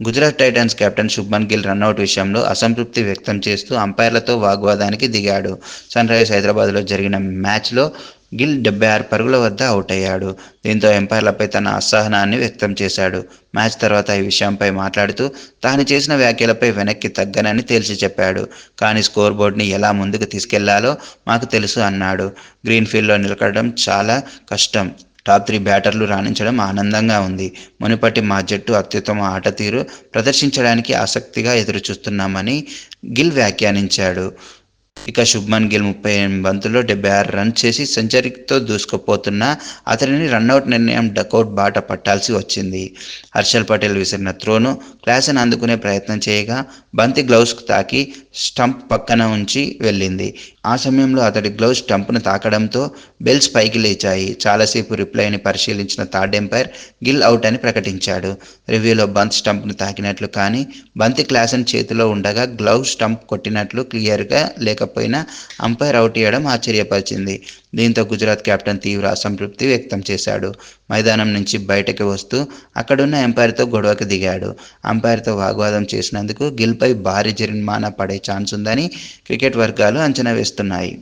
Gujarat Titans captain Shubman Gill run out విషయంలో అసంతృప్తి వ్యక్తం చేస్తూ అంపైర్లతో వాగ్వాదానికి దిగాడు. సన్ రైజర్స్ హైదరాబాద్లో జరిగిన మ్యాచ్లో గిల్ డెబ్బై ఆరు పరుగుల వద్ద అవుట్ అయ్యాడు దీంతో ఎంపైర్లపై తన అసహనాన్ని వ్యక్తం చేశాడు. మ్యాచ్ తర్వాత ఈ విషయంపై మాట్లాడుతూ తాను చేసిన వ్యాఖ్యలపై వెనక్కి తగ్గనని తేల్చి చెప్పాడు. కానీ స్కోర్ బోర్డుని ఎలా ముందుకు తీసుకెళ్ళాలో మాకు తెలుసు అన్నాడు. గ్రీన్ఫీల్డ్లో నిలకడడం చాలా కష్టం. టాప్ త్రీ బ్యాటర్లు రాణించడం ఆనందంగా ఉంది. మునుపటి మా జట్టు అత్యుత్తమ ఆట తీరు ప్రదర్శించడానికి ఆసక్తిగా ఎదురుచూస్తున్నామని గిల్ వ్యాఖ్యానించాడు. ఇక శుభ్మన్ గిల్ ముప్పై ఎనిమిది బంతుల్లో డెబ్బై ఆరు రన్ చేసి సెంచరీతో దూసుకుపోతున్న అతనిని రన్అట్ నిర్ణయం డకౌట్ బాట పట్టాల్సి వచ్చింది. హర్షల్ పటేల్ విసిరిన త్రోను క్లాసన్ అందుకునే ప్రయత్నం చేయగా బంతి గ్లౌస్కు తాకి స్టంప్ పక్కన ఉంచి వెళ్ళింది. ఆ సమయంలో అతడి గ్లౌజ్ స్టంప్ను తాకడంతో బెల్స్ పైకి లేచాయి. చాలాసేపు రిప్లైని పరిశీలించిన థర్డ్ ఎంపైర్ గిల్ అవుట్ అని ప్రకటించాడు. రివ్యూలో బంత్ స్టంప్ను తాకినట్లు కానీ బంతి క్లాసన్ చేతిలో ఉండగా గ్లౌ స్టంప్ కొట్టినట్లు క్లియర్గా లేకపోయినా అంపైర్ అవుట్ ఇవ్వడం ఆశ్చర్యపరిచింది. దీంతో గుజరాత్ కెప్టెన్ తీవ్ర అసంతృప్తి వ్యక్తం చేశాడు. మైదానం నుంచి బయటకు వస్తూ అక్కడున్న ఎంపైర్తో గొడవకు దిగాడు. అంపైర్తో వాగ్వాదం చేసినందుకు గిల్పై భారీ జరిమానా పడే ఛాన్స్ ఉందని క్రికెట్ వర్గాలు అంచనా వేస్తున్నాయి.